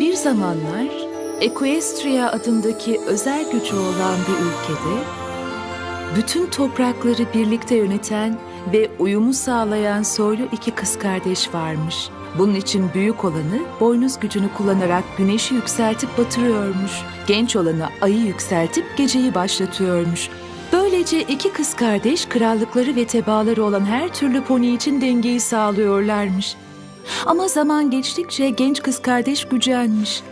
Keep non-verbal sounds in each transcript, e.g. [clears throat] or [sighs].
Bir zamanlar Equestria adındaki özel gücü olan bir ülkede bütün toprakları birlikte yöneten ve uyumu sağlayan soylu iki kız kardeş varmış. Bunun için büyük olanı boynuz gücünü kullanarak güneşi yükseltip batırıyormuş. Genç olanı ayı yükseltip geceyi başlatıyormuş. Böylece iki kız kardeş krallıkları ve tebaaları olan her türlü pony için dengeyi sağlıyorlarmış. Ama zaman geçtikçe genç kız kardeş gücenmiş.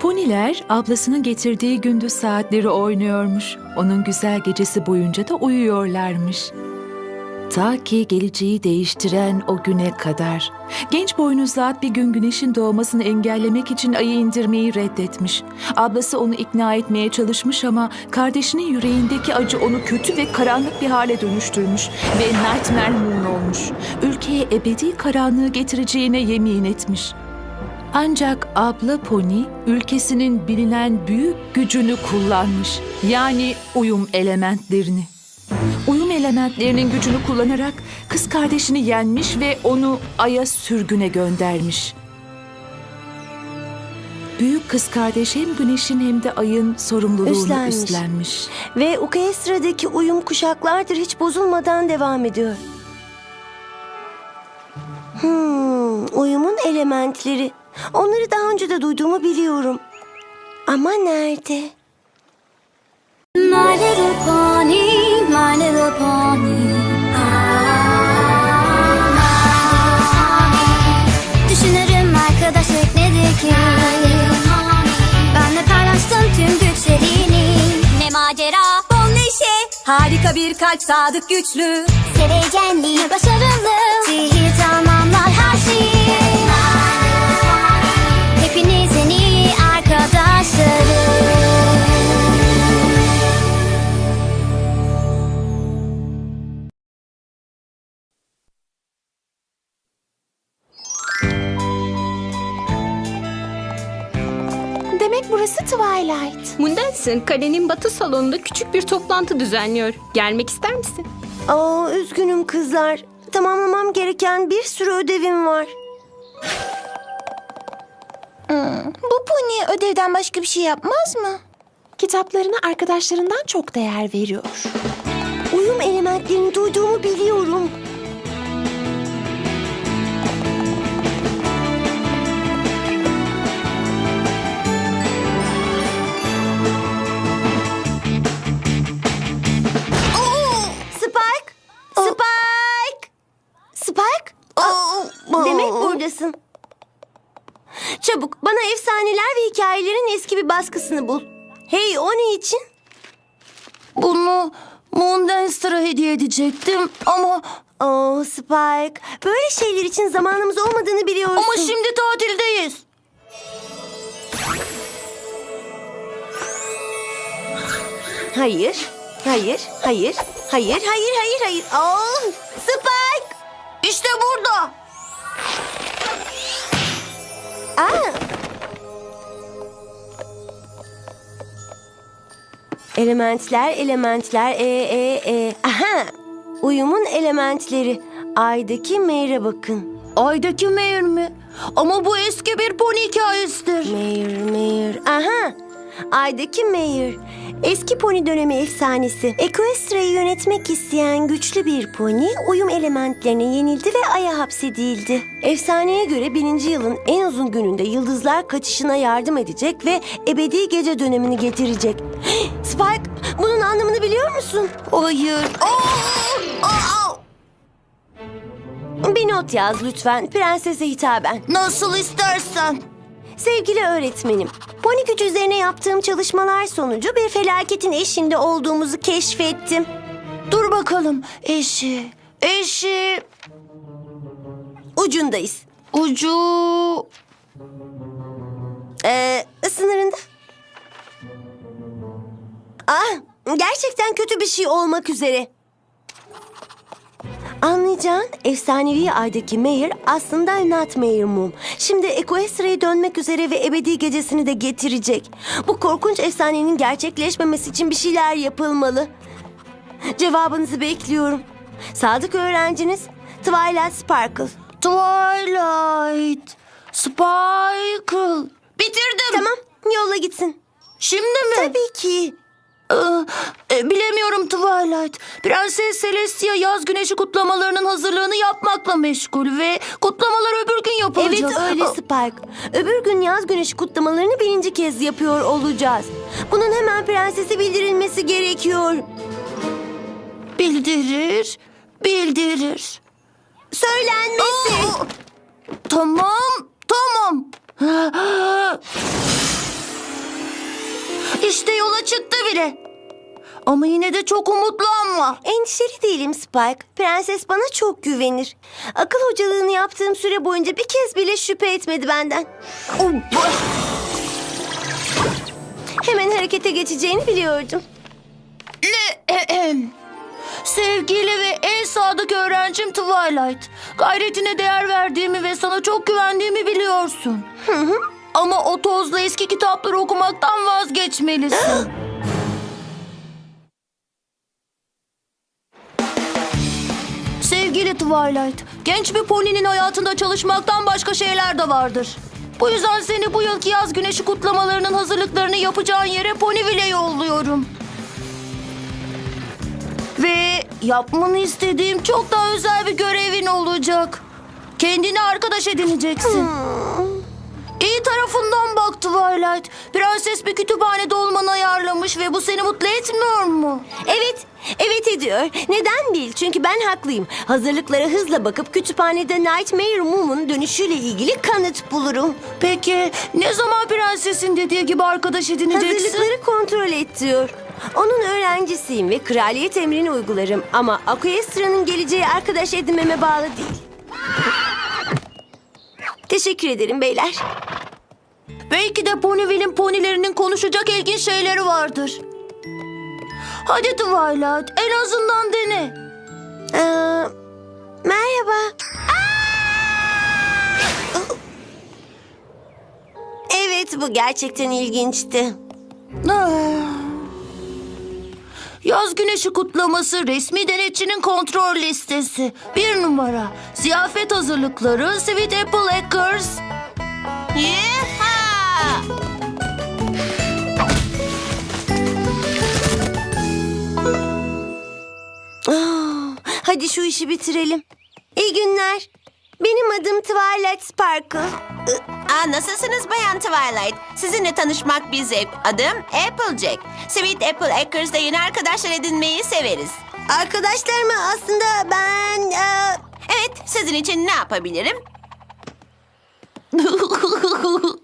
Poniler ablasının getirdiği gündüz saatleri oynuyormuş. Onun güzel gecesi boyunca da uyuyorlarmış. Ta ki geleceği değiştiren o güne kadar. Genç boynuzlu at bir gün güneşin doğmasını engellemek için ayı indirmeyi reddetmiş. Ablası onu ikna etmeye çalışmış ama kardeşinin yüreğindeki acı onu kötü ve karanlık bir hale dönüştürmüş ve Nightmare Moon olmuş. Ülkeye ebedi karanlığı getireceğine yemin etmiş. Ancak abla Pony ülkesinin bilinen büyük gücünü kullanmış. Yani uyum elementlerini. Elementlerinin gücünü kullanarak kız kardeşini yenmiş ve onu Ay'a sürgüne göndermiş. Büyük kız kardeş hem güneşin hem de ayın sorumluluğunu Üstlenmiş. üstlenmiş. Ve Ukestra'daki uyum kuşaklardır hiç bozulmadan devam ediyor. Hmm, uyumun elementleri. Onları daha önce de duyduğumu biliyorum. Ama nerede? Düşünürüm arkadaşlık nedir ki? Benle paylaştın tüm güçlerini. Ne macera, bol neşe. Harika bir kalp, sadık güçlü. Sevecenli, başarılı. Sihir tamamlar her şeyi. Mundelson kalenin batı salonunda küçük bir toplantı düzenliyor. Gelmek ister misin? Aa, üzgünüm kızlar. Tamamlamam gereken bir sürü ödevim var. Bu pony ödevden başka bir şey yapmaz mı? Kitaplarına arkadaşlarından çok değer veriyor. Uyum elementlerini duyduğumu biliyorum. Eski bir baskısını bul. Hey o ne için? Bunu Moondancer'a hediye edecektim ama Oo Spike, böyle şeyler için zamanımız olmadığını biliyorsun. ama şimdi tatildeyiz. Hayır, hayır, hayır, hayır, hayır, hayır, hayır. Oo, Spike! İşte burada. Aa! Elementler, elementler, e, e, e. Aha! Uyumun elementleri. Aydaki meyre bakın. Aydaki Meyer mi? Ama bu eski bir pony hikayesidir. Mayor, Mayor. Aha! Aydaki Mayor. Eski pony dönemi efsanesi. Equestria'yı yönetmek isteyen güçlü bir pony uyum elementlerine yenildi ve aya hapsedildi. Efsaneye göre birinci yılın en uzun gününde yıldızlar kaçışına yardım edecek ve ebedi gece dönemini getirecek. [gasps] Spike, bunun anlamını biliyor musun? Hayır. Aa! Aa! Bir not yaz lütfen, prensese hitaben. Nasıl istersen. Sevgili öğretmenim, pony gücü üzerine yaptığım çalışmalar sonucu bir felaketin eşinde olduğumuzu keşfettim. Dur bakalım. Eşi. Eşi. Ucundayız. Ucu. Ee, sınırında. Ah, gerçekten kötü bir şey olmak üzere. Anlayacağın efsanevi aydaki Mayor aslında Nightmare Moon. Şimdi Equestria'ya dönmek üzere ve ebedi gecesini de getirecek. Bu korkunç efsanenin gerçekleşmemesi için bir şeyler yapılmalı. Cevabınızı bekliyorum. Sadık öğrenciniz Twilight Sparkle. Twilight. Sparkle. Bitirdim. Tamam, yolla gitsin. Şimdi mi? Tabii ki. Ee, e, bilemiyorum Twilight. Prenses Celestia yaz güneşi kutlamalarının hazırlığını yapmakla meşgul ve kutlamalar öbür gün yapılacak. Evet öyle Spike. Öbür gün yaz güneşi kutlamalarını birinci kez yapıyor olacağız. Bunun hemen prensese bildirilmesi gerekiyor. Bildirir, bildirir. Söylenmesi. Aa, Tamam, tamam. [gasps] İşte yola çıktı bile. Ama yine de çok umutlanma. Endişeli değilim Spike. Prenses bana çok güvenir. Akıl hocalığını yaptığım süre boyunca bir kez bile şüphe etmedi benden. Hemen harekete geçeceğini biliyordum. [clears throat] Sevgili ve en sadık öğrencim Twilight. Gayretine değer verdiğimi ve sana çok güvendiğimi biliyorsun. Ama o tozla eski kitapları okumaktan vazgeçmelisin. [gasps] [gasps] Sevgili Twilight, genç bir poninin hayatında çalışmaktan başka şeyler de vardır. Bu yüzden seni bu yılki yaz güneşi kutlamalarının hazırlıklarını yapacağın yere Ponyville'e yolluyorum. Ve yapmanı istediğim çok daha özel bir görevin olacak. Kendine arkadaş edineceksin. İyi tarafından bak Twilight. Prenses bir kütüphanede olmanı ayarlamış ve bu seni mutlu etmiyor mu? Evet, evet ediyor. Neden değil? Çünkü ben haklıyım. Hazırlıklara hızla bakıp kütüphanede Nightmare Moon'un dönüşüyle ilgili kanıt bulurum. Peki ne zaman prensesin dediği gibi arkadaş edineceksin? Hazırlıkları kontrol et diyor. Onun öğrencisiyim ve kraliyet emrini uygularım. Ama Aquestra'nın geleceği arkadaş edinmeme bağlı değil. Teşekkür ederim beyler. Belki de Ponyville'in ponilerinin konuşacak ilginç şeyleri vardır. Hadi Twilight en azından dene. Ee, merhaba. Evet bu gerçekten ilginçti. Yaz güneşi kutlaması resmi denetçinin kontrol listesi. Bir numara. Ziyafet hazırlıkları Sweet Apple Acres. Ah, Hadi şu işi bitirelim. İyi günler. Benim adım Twilight Sparkle. Aa, nasılsınız Bayan Twilight? Sizinle tanışmak bir zevk. Adım Applejack. Sweet Apple Acres'da yeni arkadaşlar edinmeyi severiz. Arkadaşlarımı aslında ben... e, Evet, sizin için ne yapabilirim? [laughs]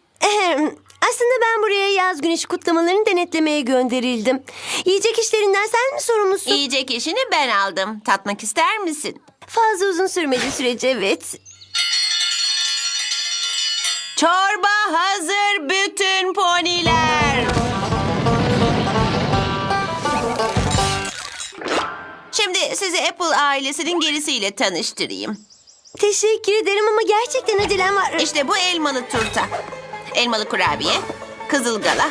[laughs] Aslında ben buraya yaz güneşi kutlamalarını denetlemeye gönderildim. Yiyecek işlerinden sen mi sorumlusun? Yiyecek işini ben aldım. Tatmak ister misin? Fazla uzun sürmedi sürece evet. Çorba hazır bütün poniler. Şimdi sizi Apple ailesinin gerisiyle tanıştırayım. Teşekkür ederim ama gerçekten acelem var. İşte bu elmalı turta. Elmalı kurabiye, kızıl gala,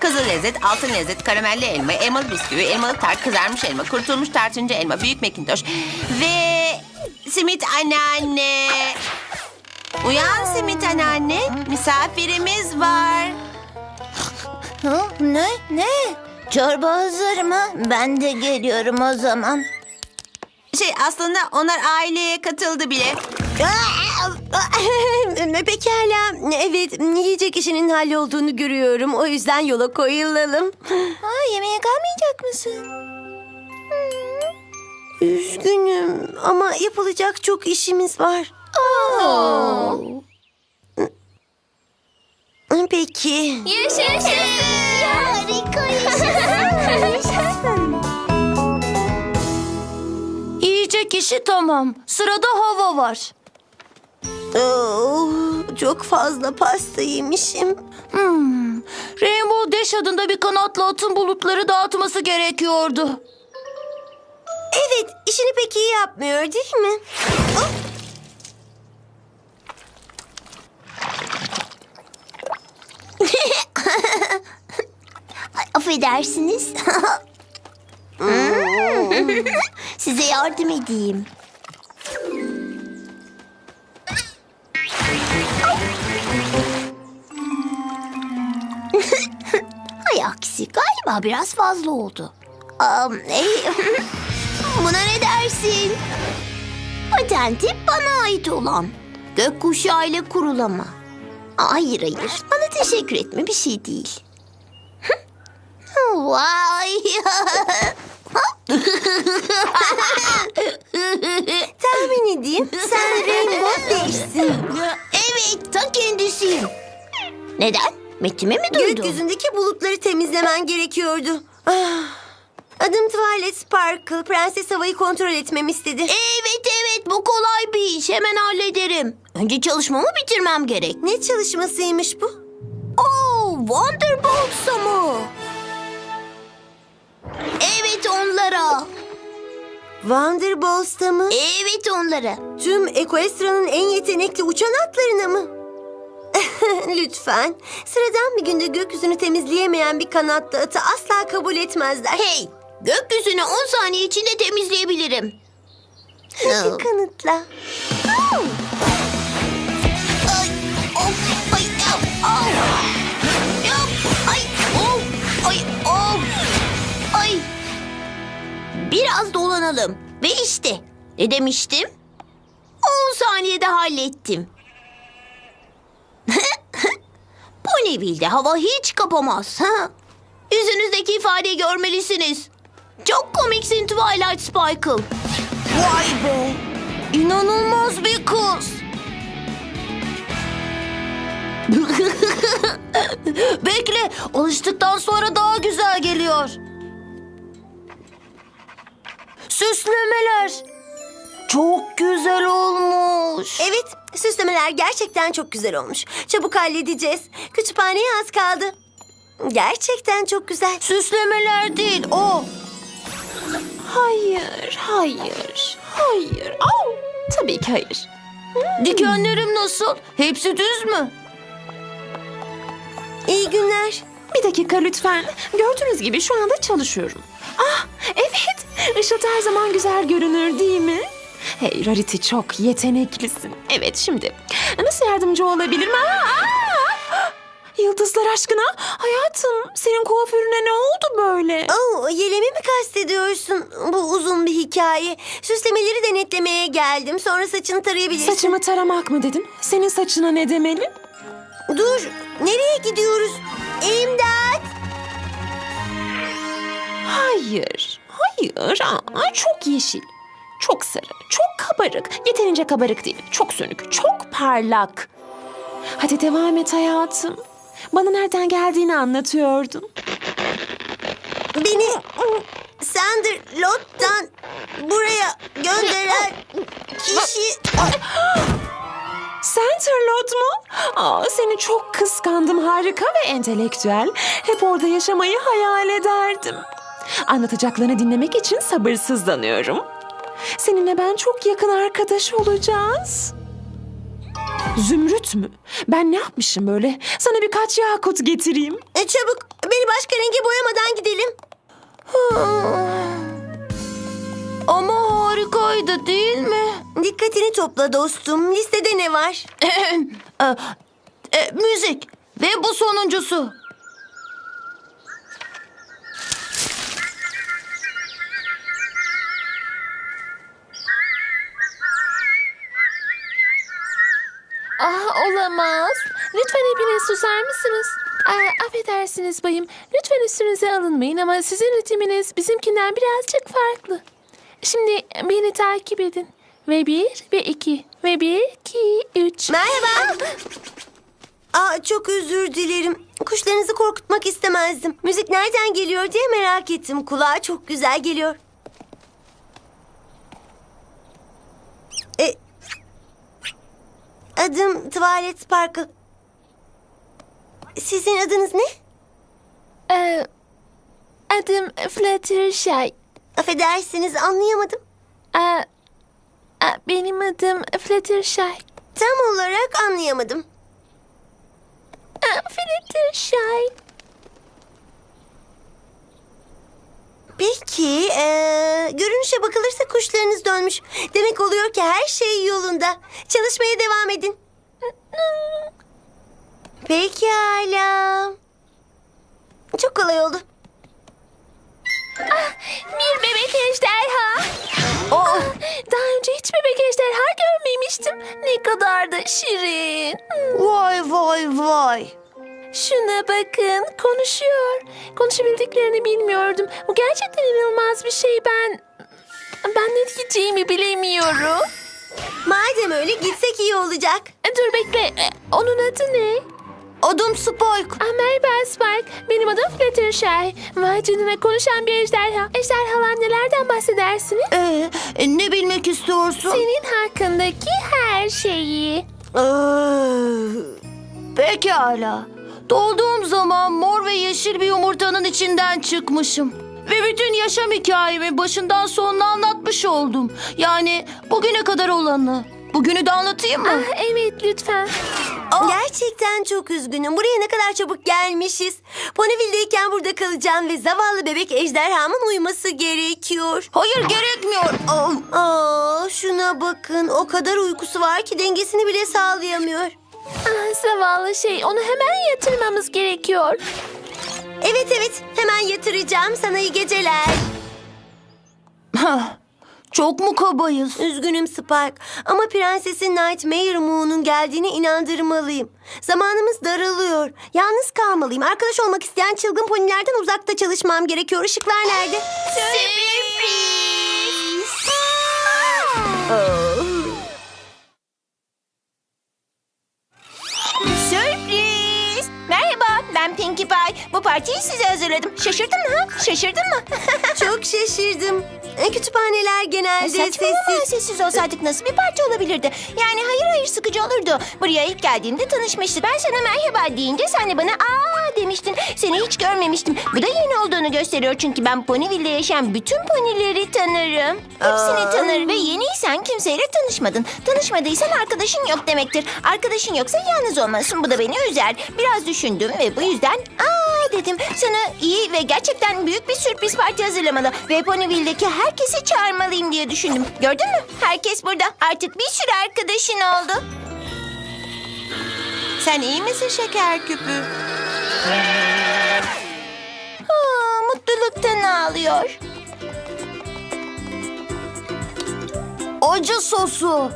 kızıl lezzet, altın lezzet, karamelli elma, elmalı bisküvi, elmalı tart, kızarmış elma, kurutulmuş tartınca elma, büyük mekintoş ve simit anneanne. Uyan simit anneanne, misafirimiz var. Ne? Ne? Çorba hazır mı? Ben de geliyorum o zaman. Şey aslında onlar aileye katıldı bile. [laughs] Pekala. Evet yiyecek işinin hallolduğunu görüyorum. O yüzden yola koyulalım. Ha, yemeğe kalmayacak mısın? Üzgünüm ama yapılacak çok işimiz var. Peki. [laughs] Harika Yiyecek işi tamam. Sırada hava var. Oo, çok fazla pasta yemişim. Hmm. Rainbow Dash adında bir kanatlı atın bulutları dağıtması gerekiyordu. Evet, işini pek iyi yapmıyor değil mi? [laughs] Affedersiniz. [laughs] [laughs] Size yardım edeyim. [laughs] Hay aksi galiba biraz fazla oldu. Um, e, [laughs] buna ne dersin? Patenti bana ait olan. Gökkuşağı ile kurulama. Hayır hayır. Bana teşekkür etme bir şey değil. [laughs] Vay. Neden? Metimi mi duydun? Gökyüzündeki bulutları temizlemen gerekiyordu. Ah. Adım Twilight Sparkle. Prenses havayı kontrol etmemi istedi. Evet evet bu kolay bir iş hemen hallederim. Önce çalışmamı bitirmem gerek. Ne çalışmasıymış bu? Oo Wonderbolts'a mı? Evet onlara. Wonderbolts'ta mı? Evet onlara. Tüm Equestria'nın en yetenekli uçan atlarına mı? [laughs] Lütfen. Sıradan bir günde gökyüzünü temizleyemeyen bir kanatlı atı asla kabul etmezler. Hey gökyüzünü 10 saniye içinde temizleyebilirim. Hadi kanıtla. Ay, of, ay, yav, av. Yav, ay, of, ay, of. Ay. Biraz dolanalım. Ve işte ne demiştim? 10 saniyede hallettim. Ponyville'de hava hiç kapamaz. Ha? Yüzünüzdeki ifadeyi görmelisiniz. Çok komiksin Twilight Sparkle. Vay be. İnanılmaz bir kız. [laughs] Bekle, alıştıktan sonra daha güzel geliyor. Süslemeler. Çok güzel olmuş. Evet, süslemeler gerçekten çok güzel olmuş. Çabuk halledeceğiz. Kütüphaneye az kaldı. Gerçekten çok güzel. Süslemeler değil, o. Hayır, hayır, hayır. Au, tabii ki hayır. Dikenlerim nasıl? Hepsi düz mü? İyi günler. Bir dakika lütfen. Gördüğünüz gibi şu anda çalışıyorum. Ah, evet. Işıltı her zaman güzel görünür değil mi? Hey Rarity çok yeteneklisin. Evet şimdi nasıl yardımcı olabilirim? Aa, aa! Yıldızlar aşkına hayatım senin kuaförüne ne oldu böyle? Oo, yelemi mi kastediyorsun? Bu uzun bir hikaye. Süslemeleri denetlemeye geldim. Sonra saçını tarayabilirsin. Saçımı taramak mı dedin? Senin saçına ne demeli? Dur, nereye gidiyoruz? İmdat! Hayır, hayır. Aa, çok yeşil, çok sarı, çok kabarık. Yeterince kabarık değil, çok sönük, çok parlak. Hadi devam et hayatım. Bana nereden geldiğini anlatıyordun. Beni Sanderlot'tan buraya gönderen kişi... Centerlord mu? Aa, seni çok kıskandım. Harika ve entelektüel. Hep orada yaşamayı hayal ederdim. Anlatacaklarını dinlemek için sabırsızlanıyorum. Seninle ben çok yakın arkadaş olacağız. Zümrüt mü? Ben ne yapmışım böyle? Sana birkaç yakut getireyim. E, çabuk, beni başka renge boyamadan gidelim. [sighs] Ama harikaydı değil mi? Dikkatini topla dostum. Listede ne var? [laughs] e, e, müzik ve bu sonuncusu. Lütfen hepiniz susar mısınız? Aa, affedersiniz bayım. Lütfen üstünüze alınmayın ama sizin ritminiz bizimkinden birazcık farklı. Şimdi beni takip edin. Ve bir, ve iki, ve bir, iki, üç. Merhaba. Aa, çok özür dilerim. Kuşlarınızı korkutmak istemezdim. Müzik nereden geliyor diye merak ettim. Kulağa çok güzel geliyor. E, adım Twilight Sparkle. Sizin adınız ne? Ee, adım Fluttershy. Affedersiniz anlayamadım. Aa, aa, benim adım Fluttershy. Tam olarak anlayamadım. Aa, Fluttershy. Peki, eee, görünüşe bakılırsa kuşlarınız dönmüş. Demek oluyor ki her şey yolunda. Çalışmaya devam edin. Pekala. Çok kolay oldu. Ah, bir bebek ejderha. Aa, Ah, Daha önce hiç bebek ejderha görmemiştim. Ne kadar da şirin. Hmm. vay vay vay. Şuna bakın, konuşuyor. Konuşabildiklerini bilmiyordum. Bu gerçekten inanılmaz bir şey. Ben ben ne diyeceğimi bilemiyorum. Madem öyle gitsek iyi olacak. E, Dur bekle. E, Onun adı ne? Adım Spike. Ah, merhaba Spike. Benim adım Fluttershy. Vay canına konuşan bir ejderha. Ejderhalar nelerden bahsedersiniz? Ee, e, ne bilmek istiyorsun? Senin hakkındaki her şeyi. Ee, Pekala. Doğduğum zaman mor ve yeşil bir yumurtanın içinden çıkmışım. Ve bütün yaşam hikayemi başından sonuna anlatmış oldum. Yani bugüne kadar olanı. Bugünü de anlatayım mı? Ah, evet lütfen. Gerçekten çok üzgünüm. Buraya ne kadar çabuk gelmişiz. Ponyville'deyken burada kalacağım ve zavallı bebek ejderhamın uyuması gerekiyor. Hayır gerekmiyor. Aa, Aa, şuna bakın. O kadar uykusu var ki dengesini bile sağlayamıyor. Ah, zavallı şey. Onu hemen yatırmamız gerekiyor. Evet evet. Hemen yatıracağım. Sana iyi geceler. Çok mu kabayız? Üzgünüm Spike ama Prensesin Nightmare Moon'un geldiğine inandırmalıyım. Zamanımız daralıyor. Yalnız kalmalıyım. Arkadaş olmak isteyen çılgın ponilerden uzakta çalışmam gerekiyor. Işıklar nerede? Sürpriz! Ben Pinkie Pie. Bu partiyi size hazırladım. Şaşırdın mı? ha? Şaşırdın mı? [laughs] Çok şaşırdım. E, Kütüphaneler genelde Saçmalama, sessiz. sessiz olsaydık nasıl bir parti olabilirdi? Yani hayır hayır sıkıcı olurdu. Buraya ilk geldiğimde tanışmıştık. Ben sana merhaba deyince sen de bana aa demiştin. Seni hiç görmemiştim. Bu da yeni olduğunu gösteriyor çünkü ben Ponyville'de yaşayan bütün ponileri tanırım. Hepsini tanır ve yeniysen kimseyle tanışmadın. Tanışmadıysan arkadaşın yok demektir. Arkadaşın yoksa yalnız olmalısın. Bu da beni üzer. Biraz düşündüm ve bu yüzden aa dedim. Sana iyi ve gerçekten büyük bir sürpriz parti hazırlamalı. Ve Ponyville'deki herkesi çağırmalıyım diye düşündüm. Gördün mü? Herkes burada. Artık bir sürü arkadaşın oldu. Sen iyi misin şeker küpü? Aa, mutluluktan ağlıyor. Acı sosu.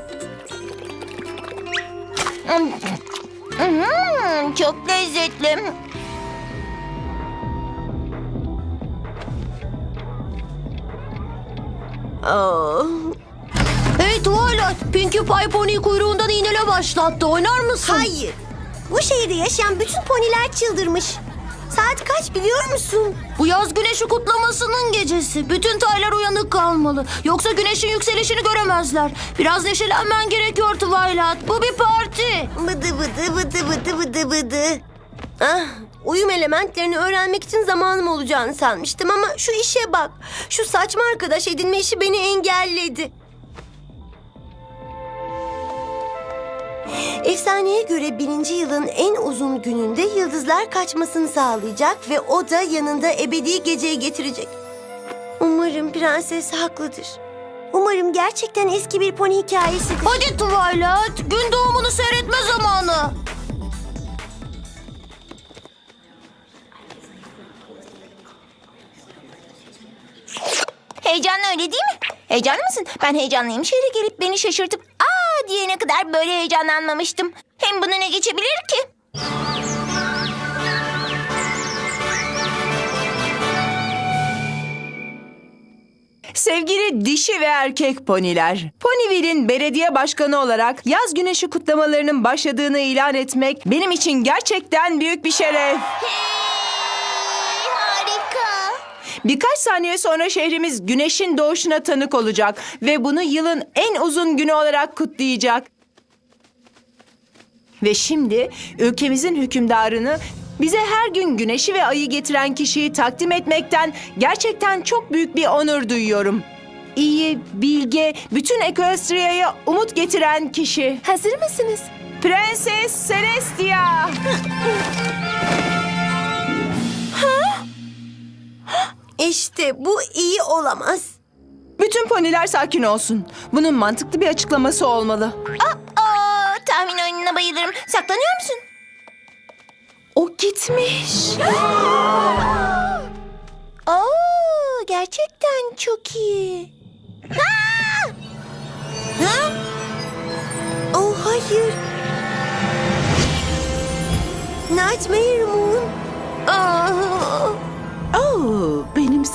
Hmm, çok lezzetli. Aa, Hey Twilight, Pinkie Pie pony kuyruğundan iğnele başlattı. Oynar mısın? hayır. Bu şehirde yaşayan bütün poniler çıldırmış. Saat kaç biliyor musun? Bu yaz güneşi kutlamasının gecesi. Bütün taylar uyanık kalmalı. Yoksa güneşin yükselişini göremezler. Biraz neşelenmen gerekiyor Twilight. Bu bir parti. Bıdı bıdı bıdı bıdı bıdı bıdı. Ah, uyum elementlerini öğrenmek için zamanım olacağını sanmıştım ama şu işe bak. Şu saçma arkadaş edinme işi beni engelledi. Efsaneye göre birinci yılın en uzun gününde yıldızlar kaçmasını sağlayacak ve o da yanında ebedi geceyi getirecek. Umarım prenses haklıdır. Umarım gerçekten eski bir pony hikayesidir. Hadi Twilight, gün doğumunu seyretme zamanı. Heyecanlı öyle değil mi? Heyecanlı mısın? Ben heyecanlıyım. Şehre gelip beni şaşırtıp aa diyene kadar böyle heyecanlanmamıştım. Hem buna ne geçebilir ki? Sevgili dişi ve erkek poniler, Ponyville'in belediye başkanı olarak yaz güneşi kutlamalarının başladığını ilan etmek benim için gerçekten büyük bir şeref. Harika. Birkaç saniye sonra şehrimiz güneşin doğuşuna tanık olacak ve bunu yılın en uzun günü olarak kutlayacak. Ve şimdi ülkemizin hükümdarını bize her gün güneşi ve ayı getiren kişiyi takdim etmekten gerçekten çok büyük bir onur duyuyorum. İyi, bilge, bütün Equestria'ya umut getiren kişi. Hazır mısınız? Prenses Celestia. İşte bu iyi olamaz. Bütün poniler sakin olsun. Bunun mantıklı bir açıklaması olmalı. Aa, tahmin oyununa bayılırım. Saklanıyor musun? O gitmiş. [gasps] Oo, gerçekten çok iyi. Aa! Ha? Oh hayır. Nightmare Moon.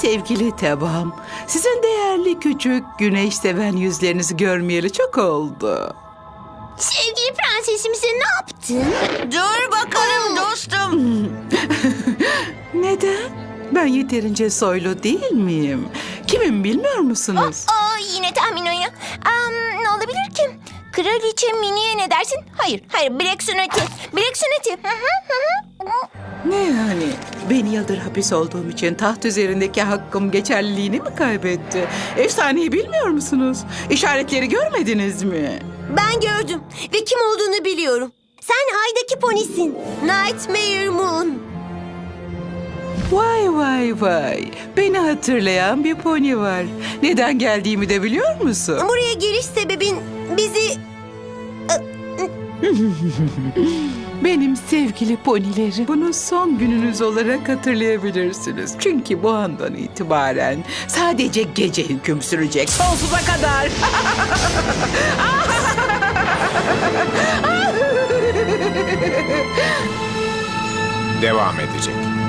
Sevgili Tebam. Sizin değerli küçük güneş seven yüzlerinizi görmeyeli çok oldu. Sevgili prensesimize ne yaptın? Dur bakalım dostum. [laughs] Neden? Ben yeterince soylu değil miyim? Kimim bilmiyor musunuz? Aa, yine tahmin oyunu. Am, ne olabilir ki? Kraliçe Mini'ye ne dersin? Hayır, hayır. Black Sunati. Black Sunati. Hı hı, hı hı. Ne yani? Ben yıldır hapis olduğum için taht üzerindeki hakkım geçerliliğini mi kaybetti? Efsaneyi bilmiyor musunuz? İşaretleri görmediniz mi? Ben gördüm ve kim olduğunu biliyorum. Sen aydaki ponisin. Nightmare Moon. Vay vay vay. Beni hatırlayan bir pony var. Neden geldiğimi de biliyor musun? Buraya geliş sebebin bizi... [laughs] Benim sevgili ponilerim. Bunu son gününüz olarak hatırlayabilirsiniz. Çünkü bu andan itibaren sadece gece hüküm sürecek. Sonsuza kadar. Devam edecek.